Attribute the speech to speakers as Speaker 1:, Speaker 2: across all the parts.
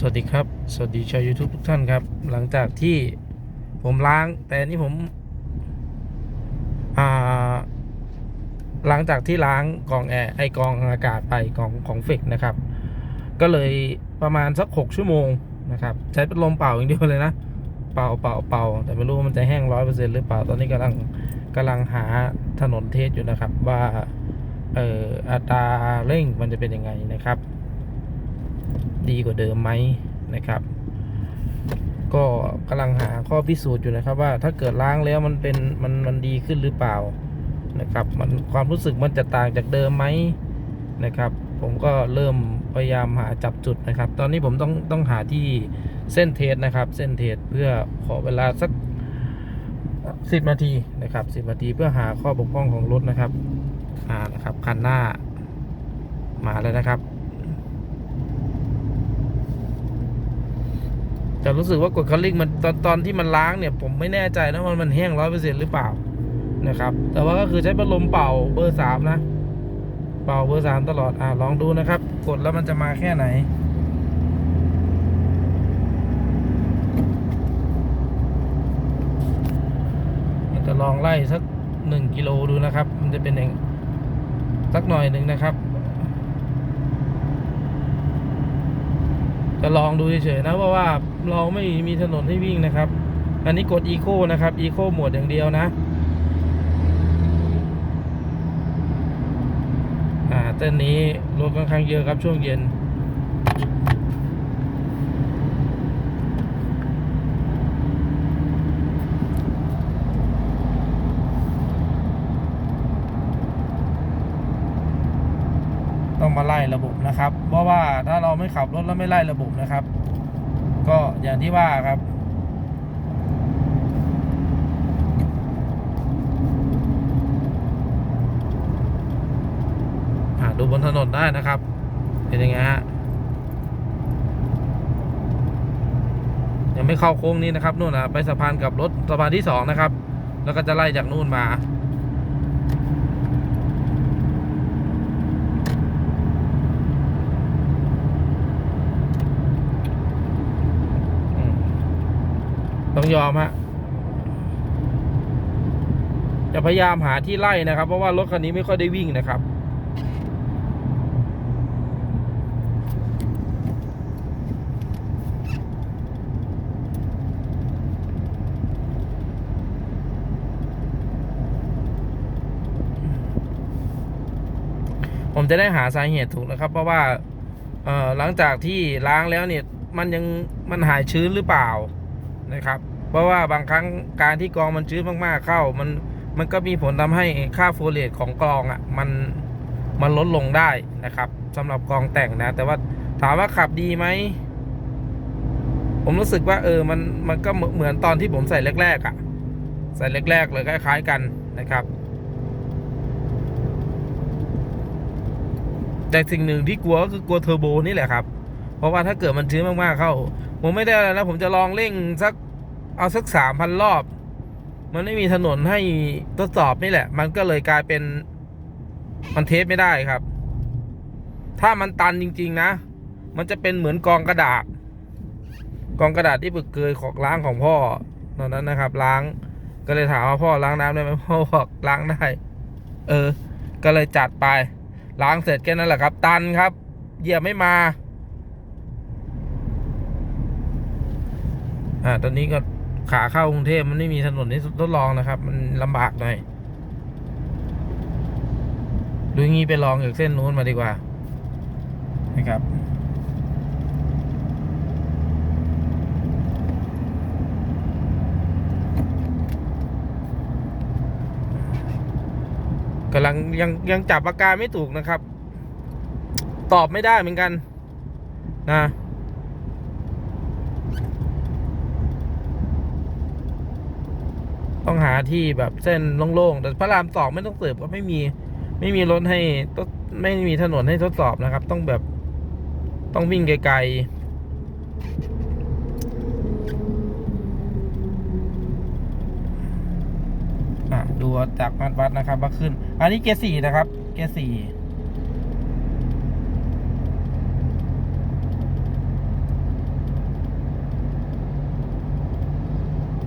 Speaker 1: สวัสดีครับ สวัสดีชาว YouTube ทุกท่านครับ หลังจากที่ผมล้าง แต่นี่ผมหลังจากที่ล้างกองแอร์ไอกองอากาศไปของของเฟกนะครับ ก็เลยประมาณสักหกชั่วโมงนะครับ ใช้พัดลมเป่าอย่างเดียวเลยนะ เป่าเป่าเป่าแต่ไม่รู้ว่ามันจะแห้งร้อยเปอร์เซ็นต์หรือเปล่า ตอนนี้กำลังกำลังหาถนนเทสอยู่นะครับ ว่าเอ่ออัตราเร่งมันจะเป็นยังไงนะครับ ดีกว่าเดิมไหมนะครับ ก็กำลังหาข้อพิสูจน์อยู่นะครับว่าถ้าเกิดล้างแล้วมันเป็นมันมันดีขึ้นหรือเปล่านะครับ มันความรู้สึกมันจะต่างจากเดิมไหมนะครับ ผมก็เริ่มพยายามหาจับจุดนะครับ ตอนนี้ผมต้องต้องหาที่เส้นเทสนะครับ เส้นเทสเพื่อขอเวลาสักสิบนาทีนะครับสิบนาทีเพื่อหาข้อบกพร่องของรถนะครับอ่านะครับคันหน้ามาแล้วนะครับ แต่รู้สึกว่ากดคัลลิ่งมันตอนตอนที่มันล้างเนี่ย ผมไม่แน่ใจนะว่ามันแห้งร้อยเปอร์เซ็นต์หรือเปล่านะครับ แต่ว่าก็คือใช้พัดลมเป่าเบอร์สามนะ เป่าเบอร์สามตลอดอ่าลองดูนะครับ กดแล้วมันจะมาแค่ไหนจะลองไล่สักหนึ่งกิโลดูนะครับ มันจะเป็นอย่างสักหน่อยหนึ่งนะครับ จะลองดูเฉยๆนะเพราะว่าเราไม่มีถนนให้วิ่งนะครับ อันนี้กด Eco นะครับ Eco โหมดอย่างเดียวนะอ่าเต้นนี้รถค่อนข้างเยอะครับช่วงเย็น มาไล่ระบบนะครับ เพราะว่าถ้าเราไม่ขับรถแล้วไม่ไล่ระบบนะครับ ก็อย่างที่ว่าครับอ่าดูบนถนนได้นะครับ เป็นยังไงฮะยังไม่เข้าโค้งนี้นะครับนู่นนะไปสะพานกับรถสะพานที่สองนะครับ แล้วก็จะไล่จากนู่นมา อืม ต้องยอมฮะจะพยายามหาที่ไล่นะครับ เพราะว่ารถคันนี้ไม่ค่อยได้วิ่งนะครับ ผมจะได้หาสาเหตุถูกนะครับ เพราะว่าเอ่อหลังจากที่ล้างแล้วเนี่ย มันยังมันหายชื้นหรือเปล่านะครับ เพราะว่าบางครั้งการที่กองมันชื้นมากๆเข้า มันมันก็มีผลทำให้ค่าโฟเลตของกองอะ่ะมันมันลดลงได้นะครับสำหรับกองแต่งนะ แต่ว่าถามว่าขับดีไหมผมรู้สึกว่าเออมันมันก็เหมือนตอนที่ผมใส่แรกๆอะ่ะ ใส่แรกๆเลยคล้ายๆกันนะครับ แต่สิ่งหนึ่งที่กลัวก็คือกลัวเทอร์โบนี่แหละครับ เพราะว่าถ้าเกิดมันชื้นมากๆเข้า ผมไม่ได้แล้วผมจะลองเร่งสัก เอาสักสามพันรอบ มันไม่มีถนนให้ทดสอบนี่แหละ มันก็เลยกลายเป็น มันเทสไม่ได้ครับ ถ้ามันตันจริง ๆ นะ มันจะเป็นเหมือนกองกระดาษ กองกระดาษที่ปึกเกยของล้างของพ่อตอนนั้นนะครับ ล้าง ก็เลยถามว่าพ่อล้างน้ำได้ไหมพ่อบอกล้างได้ เออ ก็เลยจัดไป ล้างเสร็จแค่นั้นแหละครับ ตันครับเหยียบไม่มาอ่า ตอนนี้ก็ ขาเข้ากรุงเทพมันไม่มีถนนที่ทดลองนะครับ มันลำบากหน่อยดูงี้ไปลองจากเส้นนู้นมาดีกว่า นะครับกำลังยังยังจับอาการไม่ถูกนะครับ ตอบไม่ได้เหมือนกัน นะ ต้องหาที่แบบเส้นโล่งๆ แต่พระรามสองไม่ต้องสืบก็ไม่มี ไม่มีรถให้ไม่มีถนนให้ทดสอบนะครับ ต้องแบบต้องวิ่งไกลๆดูจากมาตรวัดนะครับมาขึ้น อันนี้เกียร์สี่นะครับ เกียร์สี่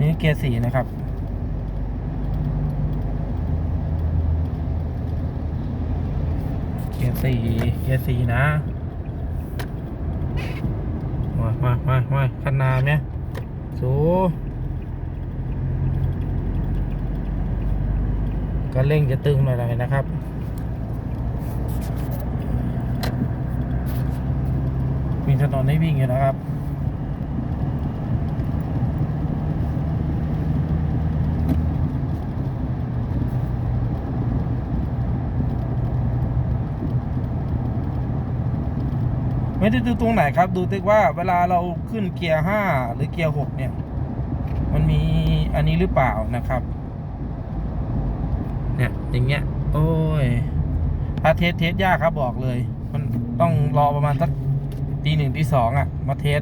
Speaker 1: นี่เกียร์สี่นะครับ สี่เกียร์สี่นะมามามามาขนาดเนี่ยสูก็เร่งจะตึงหน่อยๆนะครับมีถนนให้วิ่งอยู่นะครับ ไม่ได้ดูตรงไหนครับ ดูติ๊กว่าเวลาเราขึ้นเกียร์ห้าหรือเกียร์หกเนี่ย มันมีอันนี้หรือเปล่านะครับ เนี่ยอย่างเงี้ย โอ้ยถ้าเทสเทสยากครับบอกเลย มันต้องรอประมาณสักตีหนึ่งตีสองอะ มาเทส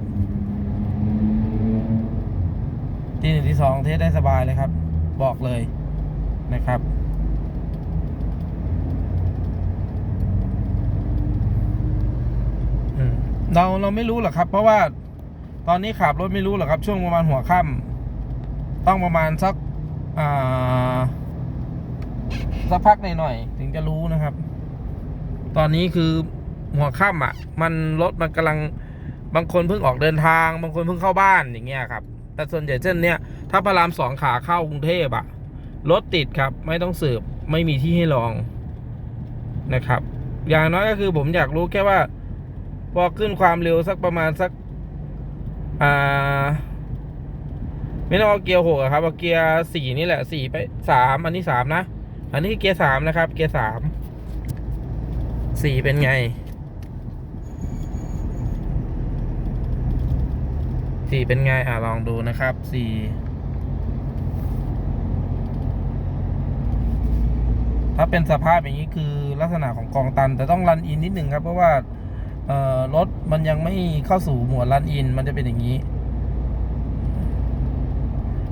Speaker 1: ตีหนึ่งตีสองเทสได้สบายเลยครับ บอกเลยนะครับ อืม เราเราไม่รู้หรอกครับ เพราะว่าตอนนี้ขับรถไม่รู้หรอกครับ ช่วงประมาณหัวค่ำต้องประมาณสักอ่าสักพักหน่อยๆถึงจะรู้นะครับ ตอนนี้คือหัวค่ำอะ มันรถมันกำลังบางคนเพิ่งออกเดินทาง บางคนเพิ่งเข้าบ้านอย่างเงี้ยครับ แต่ส่วนใหญ่เช่นเนี้ยถ้าพระรามสองขาเข้ากรุงเทพอะรถติดครับ ไม่ต้องสืบไม่มีที่ให้ลองนะครับ อย่างน้อยก็คือผมอยากรู้แค่ว่า พอขึ้นความเร็วสักประมาณสัก อ่า ไม่ต้องเอาเกียร์หกอะครับเอาเกียร์สี่นี่แหละสี่ไปสามอันนี้สามนะ อันนี้เกียร์สามนะครับ เกียร์สามสี่เป็นไงสี่เป็นไงอะลองดูนะครับสี่ถ้าเป็นสภาพอย่างนี้คือลักษณะของกองตัน แต่ต้องรันอินนิดหนึ่งครับ เพราะว่า รถมันยังไม่เข้าสู่หมวดรันอิน มันจะเป็นอย่างนี้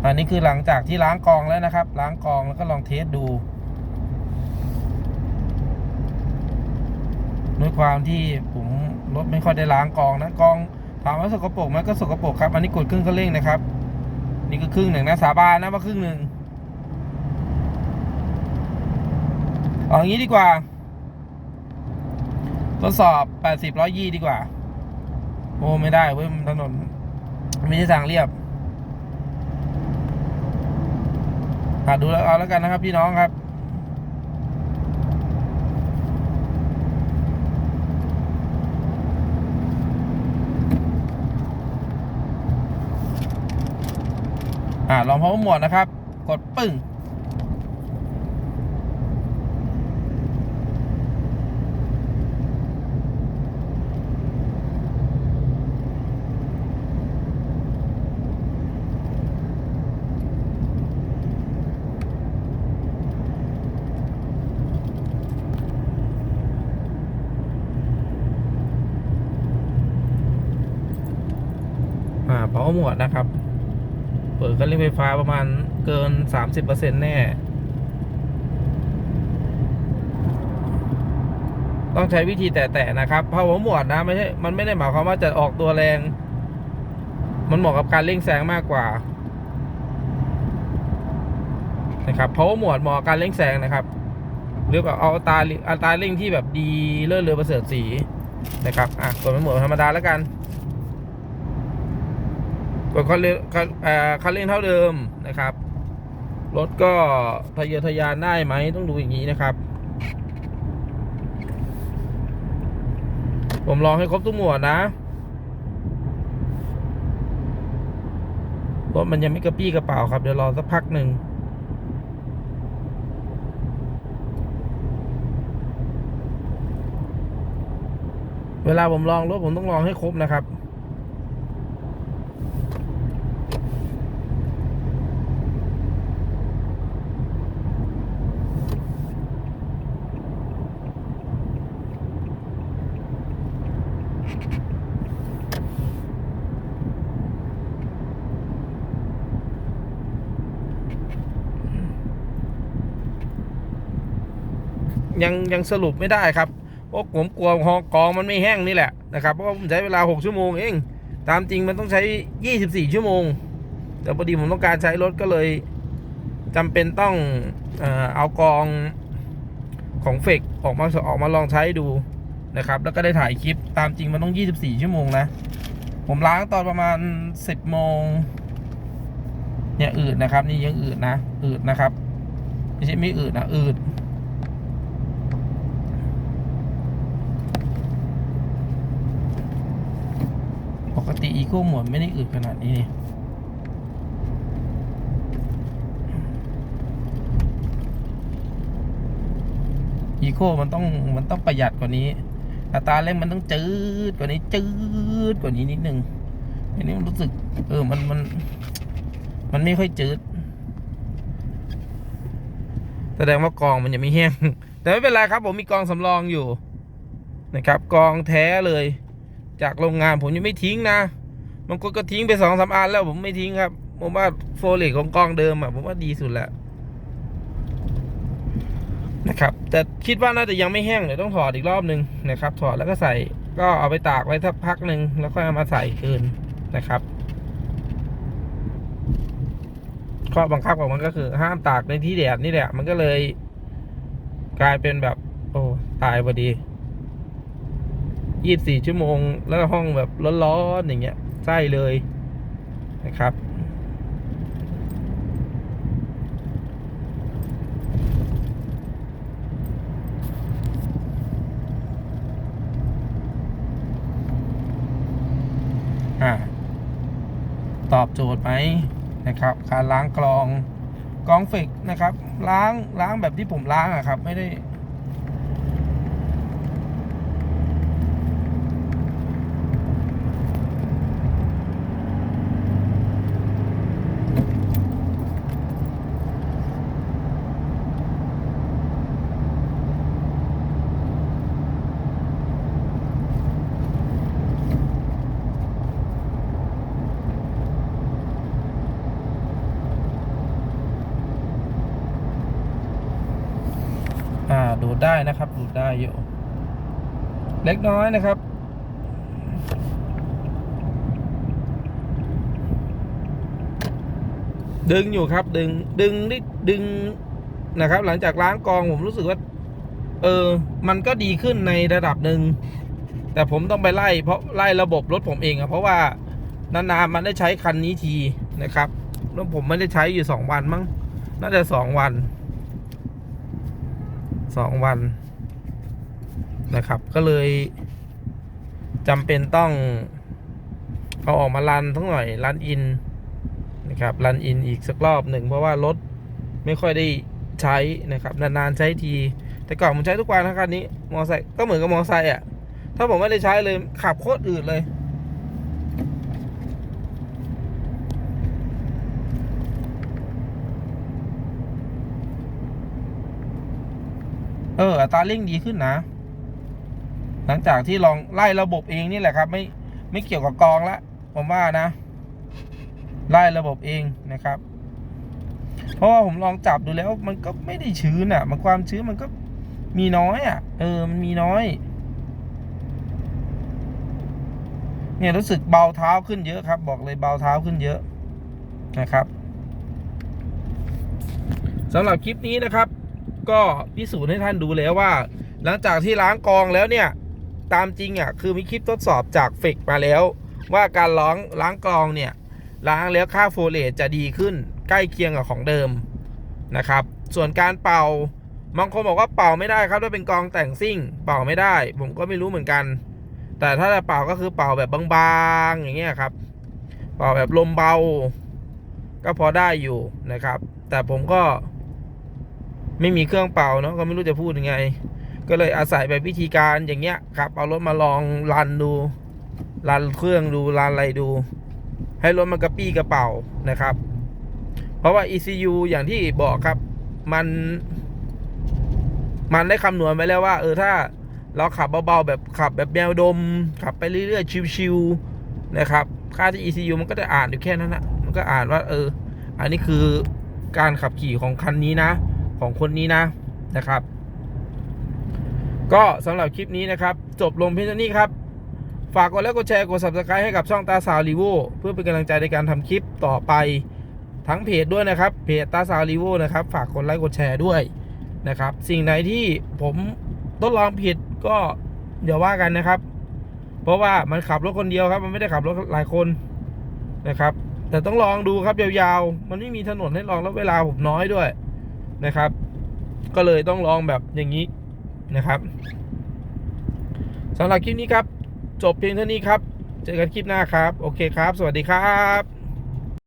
Speaker 1: อันนี้คือหลังจากที่ล้างกองแล้วนะครับ ล้างกองแล้วก็ลองเทสดู ด้วยความที่ผมรถไม่ค่อยได้ล้างกองนะกองถามว่าสกปรกไหมก็สกปรกครับ อันนี้กดครึ่งคันเร่งนะครับ นี่ก็ครึ่งหนึ่งนะสาบานนะว่าครึ่งหนึ่งเอาอย่างนี้ดีกว่า ทดสอบ80 120ดีกว่า โอ้ไม่ได้เว้ยมันถนนไม่ใช่ทางเรียบหาดูแล้วเอาแล้วกันนะครับพี่น้องครับ อ่าลองพาวเวอร์หมวดนะครับ กดปึ้ง หมวดนะครับ เปิดคันเร่งไฟฟ้าประมาณเกิน 30%แน่ ต้องใช้วิธีแตะๆนะครับเพราะว่าหมวดนะไม่ใช่ มันไม่ได้หมายความว่าจะออกตัวแรง มันเหมาะกับการเร่งแซงมากกว่านะครับเพราะว่าหมวดเหมาะกับการเร่งแซงนะครับ หรือแบบเอาตาอัตราเร่งที่แบบดีเลื่อนเรือประเสริฐสีนะครับอะกดเป็นหมวดธรรมดาแล้วกัน กดคันเร่งคันเร่งเท่าเดิมนะครับ รถก็ทะเยอทะยานได้ไหมต้องดูอย่างนี้นะครับ ผมลองให้ครบทุกหมวดนะ รถมันยังไม่กระปี้กระเป๋าครับ เดี๋ยวรอสักพักหนึ่งเวลาผมลองรถผมต้องลองให้ครบนะครับ ยังยังสรุปไม่ได้ครับเพราะผมกลัวฮอกองมันไม่แห้งนี่แหละนะครับเพราะว่าผมใช้เวลา 6 ชั่วโมงเอง ตามจริงมันต้องใช้ 24 ชั่วโมง แต่พอดีผมต้องการใช้รถก็เลยจำเป็นต้องเอากองของเฟกออกมาออกมาลองใช้ดู นะครับแล้วก็ได้ถ่ายคลิปตามจริงมันต้อง 24 ชั่วโมงนะ ผมล้างตอนประมาณ 10โมงเนี่ยอืดนะครับ นี่ยังอืดนะอืดนะครับ ไม่ใช่ไม่อืดนะอืดปกติอีโก้หมวดไม่ได้อืดขนาดนี้นี่อีโคมันต้องมันต้องประหยัดกว่านี้ อัตราเร่งมันต้องจืดกว่านี้จืดกว่านี้นิดนึงอันนี้มันรู้สึก เออมันมันมันไม่ค่อยจืด แสดงว่ากองมันยังไม่แห้ง แต่ไม่เป็นไรครับ ผมมีกองสำรองอยู่ นะครับ กองแท้เลย จากโรงงานผมยังไม่ทิ้งนะบางคนก็ทิ้งไปสองสามอันแล้วผมไม่ทิ้งครับ ผมว่าโฟเลตของกองเดิมอะผมว่าดีสุดแล้ว นะครับแต่คิดว่าน่าจะยังไม่แห้งเดี๋ยวต้องถอดอีกรอบหนึ่งนะครับ ถอดแล้วก็ใส่ก็เอาไปตากไว้สักพักหนึ่งแล้วค่อยเอามาใส่คืนนะครับข้อบังคับของมันก็คือห้ามตากในที่แดดนี่แหละ มันก็เลย กลายเป็นแบบ โอ้ตายพอดียี่สิบสี่ชั่วโมง แล้วห้องแบบร้อนๆอย่างเงี้ยใช่เลยนะครับ อ่าตอบโจทย์ไหมนะครับการล้างกรองกรองเฟกนะครับ ล้างล้างแบบที่ผมล้างอะครับ ไม่ได้ อ่าดูด ได้นะครับดูดได้อยู่ เล็กน้อยนะครับดึงอยู่ครับ ดึงดึงนิดดึงนะครับ หลังจากล้างกองผมรู้สึกว่า เออ มันก็ดีขึ้นในระดับหนึ่งแต่ผมต้องไปไล่เพราะไล่ระบบรถผมเองอะเพราะว่านานๆมันได้ใช้คันนี้ทีนะครับแล้วผมไม่ได้ใช้อยู่สองวันมั้งน่าจะสองวัน สองวันนะครับ ก็เลยจำเป็นต้อง เอาออกมารันทั้งหน่อยรันอินนะครับรันอินอีกสักรอบหนึ่งเพราะว่ารถไม่ค่อยได้ใช้นะครับ นานๆใช้ที แต่ก่อนผมใช้ทุกวันนะคันนี้มอไซค์ก็เหมือนกับมอไซค์อะถ้าผมไม่ได้ใช้เลยขับโคตรอืดเลย เอออัตราเร่งดีขึ้นนะ หลังจากที่ลองไล่ระบบเองนี่แหละครับ ไม่ไม่เกี่ยวกับกองละผมว่านะ ไล่ระบบเองนะครับ เพราะว่าผมลองจับดูแล้วมันก็ไม่ได้ชื้นอะ มันความชื้นมันก็มีน้อยอะ เออมันมีน้อย เนี่ยรู้สึกเบาเท้าขึ้นเยอะครับ บอกเลยเบาเท้าขึ้นเยอะนะครับสำหรับคลิปนี้นะครับ ก็พิสูจน์ให้ท่านดูแล้วว่า หลังจากที่ล้างกองแล้วเนี่ย ตามจริงอะคือมีคลิปทดสอบจากเฟกมาแล้ว ว่าการล้างล้างกองเนี่ยล้างแล้วค่าโฟเลตจะดีขึ้นใกล้เคียงกับของเดิมนะครับ ส่วนการเป่าบางคนบอกว่าเป่าไม่ได้ครับถ้าเป็นกองแต่งซิ่ง เป่าไม่ได้ ผมก็ไม่รู้เหมือนกัน แต่ถ้าจะเป่าก็คือเป่าแบบบางๆอย่างเงี้ยครับ เป่าแบบลมเบา ก็พอได้อยู่นะครับ แต่ผมก็ ไม่มีเครื่องเป่าเนาะก็ไม่รู้จะพูดยังไง ก็เลยอาศัยแบบวิธีการอย่างเงี้ยครับเอารถมาลองรันดูรันเครื่องดูรันอะไรดู ให้รถมันกระปี้กระเป๋านะครับ เพราะว่า ECU อย่างที่บอกครับมัน มันได้คำนวณไว้แล้วว่า เออถ้าเราขับเบาๆแบบขับแบบแนวดม ขับไปเรื่อยๆชิวๆนะครับ ค่าที่ ECU มันก็จะอ่านอยู่แค่นั้นนะมันก็อ่านว่า เออ อันนี้คือการขับขี่ของคันนี้นะ ของคนนี้นะนะครับ ก็สำหรับคลิปนี้นะครับ จบลงเพียงเท่านี้ครับฝากกดไลค์กดแชร์กด subscribe ให้กับช่องตาสาวรีโวเพื่อเป็นกำลังใจในการทำคลิปต่อไปทั้งเพจด้วยนะครับ เพจตาสาวรีโวนะครับ ฝากกดไลค์กดแชร์ด้วยนะครับ สิ่งไหนที่ผมทดลองผิดก็อย่าว่ากันนะครับ เพราะว่ามันขับรถคนเดียวครับ มันไม่ได้ขับรถหลายคนนะครับ แต่ต้องลองดูครับยาวๆ มันไม่มีถนนให้ลองแล้วเวลาผมน้อยด้วย นะครับ ก็เลยต้องลองแบบอย่างนี้นะครับสำหรับคลิปนี้ครับ จบเพียงเท่านี้ครับ เจอกันคลิปหน้าครับ โอเคครับ สวัสดีครับ